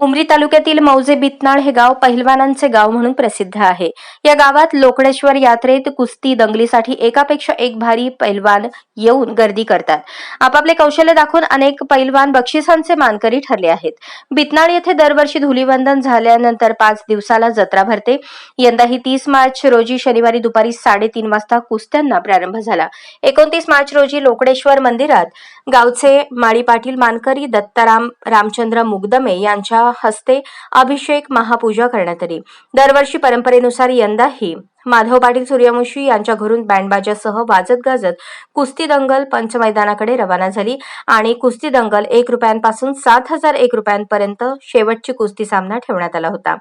उमरी तालुक्यातील मौजे बितनाळ हे गाव पहिलवानांचे गाव म्हणून प्रसिद्ध आहे. या गावात लोकडेश्वर यात्रेत कुस्ती दंगलीसाठी एकापेक्षा एक भारी पैलवान येऊन गर्दी करतात. आपापले कौशल्य दाखवून अनेक पैलवान बक्षिसांचे मानकरी ठरले आहेत. बितनाळ येथे दरवर्षी धुलीवंदन झाल्यानंतर पाच दिवसाला जत्रा भरते. यंदाही तीस मार्च रोजी शनिवारी दुपारी साडेतीन वाजता कुस्त्यांना प्रारंभ झाला. एकोणतीस मार्च रोजी लोकडेश्वर मंदिरात गावचे माळी पाटील मानकरी दत्ताराम रामचंद्र मुगदमे यांच्या हस्ते अभिषेक महापूजा करण्यात आली. दरवर्षी परंपरेनुसार यंदाही माधव पाटील सूर्यवंशी यांच्या घरून बँडबाजासह वाजत गाजत कुस्ती दंगल पंचमैदानाकडे रवाना झाली आणि कुस्ती दंगल एक रुपयांपासून सात हजार एक रुपयांपर्यंत शेवटची कुस्ती सामना ठेवण्यात आला होता.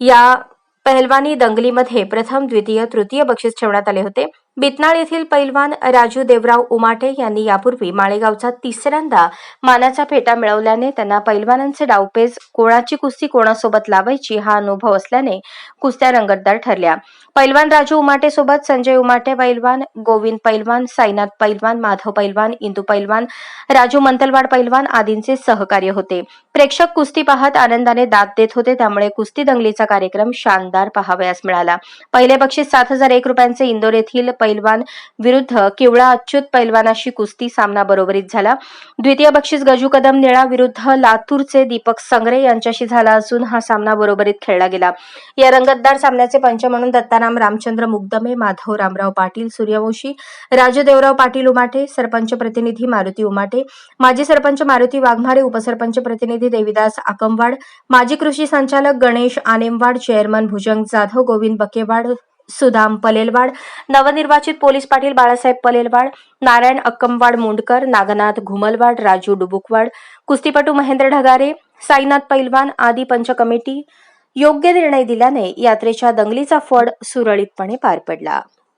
या पहलवानी दंगलीमध्ये प्रथम द्वितीय तृतीय बक्षीस ठेवण्यात आले होते. बितनाळ येथील पैलवान राजू देवराव उमाटे यांनी यापूर्वी माळेगावचा तिसऱ्यांदा मानाचा फेटा मिळवल्याने त्यांना पैलवानांचे डावपेच कोणाची कुस्ती कोणासोबत लावायची हा अनुभव असल्याने कुस्त्या रंगतदार ठरल्या. पैलवान राजू उमाटे सोबत संजय उमाटे पैलवान गोविंद पैलवान साईनाथ पैलवान माधव पैलवान इंदू पैलवान राजू मंतलवाड पैलवान आदींचे सहकार्य होते. प्रेक्षक कुस्ती पाहत आनंदाने दाद देत होते त्यामुळे कुस्ती दंगलीचा कार्यक्रम शानदार पाहावयास मिळाला. पहिले बक्षीस सात हजार एक रुपयांचे इंदोर येथील पैलवान विरुद्ध केवळा अच्युत पैलवानाशी कुस्ती सामना बरोबरीत झाला. द्वितीय बक्षीस गजू कदम निळा विरुद्ध लातूरचे दीपक संग्रे यांच्याशी झाला असून हा सामना बरोबरीत खेळला गेला. या रंगतदार सामन्याचे पंच म्हणून दत्ताराम रामचंद्र मुग्दमे माधव रामराव पाटील सूर्यवंशी राजदेवराव पाटील उमाटे सरपंच प्रतिनिधी मारुती उमाटे माजी सरपंच मारुती वाघमारे उपसरपंच प्रतिनिधी देविदास आकमवाड माजी कृषी संचालक गणेश आनेमवाड चेअरमन भुजंग जाधव गोविंद बकेवाड सुदाम पलेलवाड नवनिर्वाचित पोलीस पाटील बाळासाहेब पलेलवाड नारायण अक्कमवाड मुंडकर नागनाथ घुमलवाड राजू डुबुकवाड कुस्तीपटू महेंद्र ढगारे साईनाथ पैलवान आदी पंच कमिटी योग्य निर्णय दिल्याने यात्रेच्या दंगलीचा फड सुरळीतपणे पार पडला.